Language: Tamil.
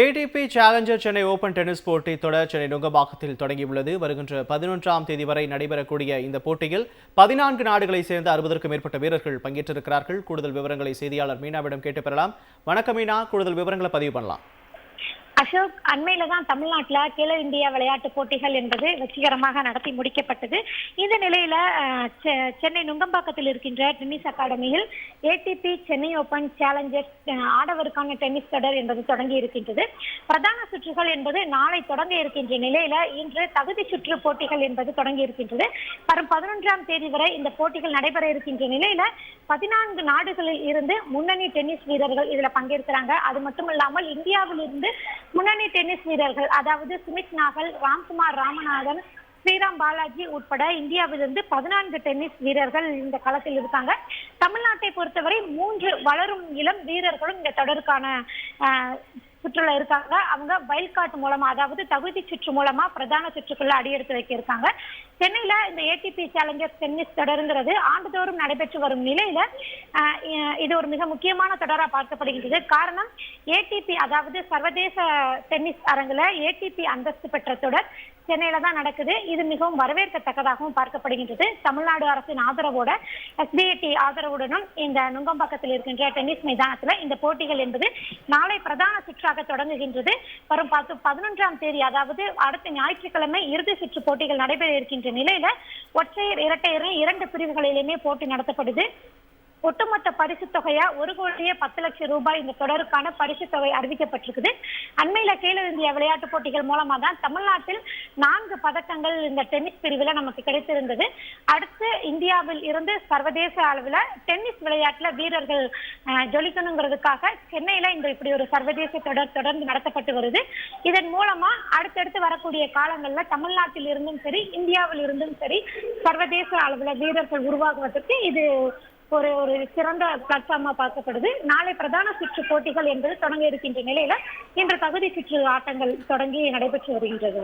ATP Challenger Chennai Open tennis போட்டி தொடர் சென்னை நுங்கம்பாக்கத்தில் தொடங்கியுள்ளது. வருகின்ற பதினொன்றாம் தேதி வரை நடைபெறக்கூடிய இந்த போட்டியில் பதினான்கு நாடுகளைச் சேர்ந்த அறுபதற்கும் மேற்பட்ட வீரர்கள் பங்கேற்றிருக்கிறார்கள். கூடுதல் விவரங்களை செய்தியாளர் மீனாவிடம் கேட்டு பெறலாம். வணக்கம் மீனா கூடுதல் விவரங்களை பதிவு பண்ணலாம். அசோக் அண்மையில தான் தமிழ்நாட்டுல கேலோ இந்தியா விளையாட்டு போட்டிகள் என்பது வெற்றிகரமாக நடத்தி முடிக்கப்பட்டது. இந்த நிலையில செ- சென்னை நுங்கம்பாக்கத்தில் இருக்கின்ற டென்னிஸ் அகாடமியில் ஏடிபி சென்னை ஓபன் சேலஞ்சர்ஸ் ஆடவருக்கான டென்னிஸ் தொடர் என்பது தொடங்கி இருக்கின்றது. பிரதான சுற்றுகள் என்பது நாளை தொடங்க இருக்கின்ற நிலையில இன்று தகுதி சுற்று போட்டிகள் என்பது தொடங்கி இருக்கின்றது. வரும் பதினொன்றாம் தேதி வரை இந்த போட்டிகள் நடைபெற இருக்கின்ற நிலையில பதினான்கு நாடுகளில் இருந்து முன்னணி டென்னிஸ் வீரர்கள் இதுல பங்கேற்கிறாங்க. அது மட்டும் இல்லாமல் இந்தியாவில் இருந்து முன்னணி டென்னிஸ் வீரர்கள் அதாவது சுமித் நாகல் ராம்குமார் ராமநாதன் ஸ்ரீராம் பாலாஜி உட்பட இந்தியாவிலிருந்து பதினான்கு டென்னிஸ் வீரர்கள் இந்த களத்தில் இருக்காங்க. தமிழ்நாட்டை பொறுத்தவரை மூன்று வளரும் இளம் வீரர்களும் இந்த தொடருக்கான சுற்றுல இருக்காங்க. அவங்க வைல்ட் கார்டு மூலமா அதாவது தகுதி சுற்று மூலமா பிரதான சுற்றுக்குள்ள அடியெடுத்து வைக்க இருக்காங்க சென்னையில இந்த ஏடிபி சேலஞ்சர் டென்னிஸ் தொடருங்கிறது ஆண்டுதோறும் நடைபெற்று வரும் நிலையில இது ஒரு மிக முக்கியமான தொடரா பார்க்கப்படுகின்றது. காரணம் ஏடிபி அதாவது சர்வதேச டென்னிஸ் அரங்குல ஏடிபி அந்தஸ்து பெற்ற தொடர் சென்னையில தான் நடக்குது. இது மிகவும் வரவேற்கத்தக்கதாகவும் பார்க்கப்படுகின்றது. தமிழ்நாடு அரசின் ஆதரவோட எஸ்பிஐடி ஆதரவுடனும் இந்த நுங்கம்பாக்கத்தில் இருக்கின்ற டென்னிஸ் மைதானத்துல இந்த போட்டிகள் என்பது நாளை பிரதான சுற்றாக தொடங்குகின்றது. வரும் பத்து பதினொன்றாம் தேதி அதாவது அடுத்த ஞாயிற்றுக்கிழமை இறுதி சுற்று போட்டிகள் நடைபெற இருக்கின்ற நிலையில ஒற்றையர் இரட்டையர் இரண்டு பிரிவுகளிலுமே போட்டி நடத்தப்படுது. ஒட்டுமொத்த பரிசு தொகையா ஒரு கோடியே பத்து லட்சம் ரூபாய் இந்த தொடருக்கான பரிசு தொகை அறிவிக்கப்பட்டிருக்குது. அண்மையில கேலோ இந்தியா விளையாட்டு போட்டிகள் மூலமா தான் தமிழ்நாட்டில் நான்கு பதக்கங்கள் இந்த டென்னிஸ் பிரிவுல நமக்கு கிடைத்திருந்தது. அடுத்து இந்தியாவில் இருந்து சர்வதேச அளவுல டென்னிஸ் விளையாட்டுல வீரர்கள் அஹ், ஜொலிக்கணுங்கிறதுக்காக சென்னையில இந்த இப்படி ஒரு சர்வதேச தொடர் தொடர்ந்து நடத்தப்பட்டு வருது. இதன் மூலமா அடுத்தடுத்து வரக்கூடிய காலங்கள்ல தமிழ்நாட்டில் இருந்தும் சரி இந்தியாவில் இருந்தும் சரி சர்வதேச அளவுல வீரர்கள் உருவாகுவதற்கு இது ஒரு ஒரு சிறந்த பிளாட்ஃபார்மா பார்க்கப்படுது. நாளை பிரதான சுற்று போட்டிகள் என்பது தொடங்க இருக்கின்ற நிலையில இன்று தகுதி சுற்று ஆட்டங்கள் தொடங்கி நடைபெற்று வருகின்றது.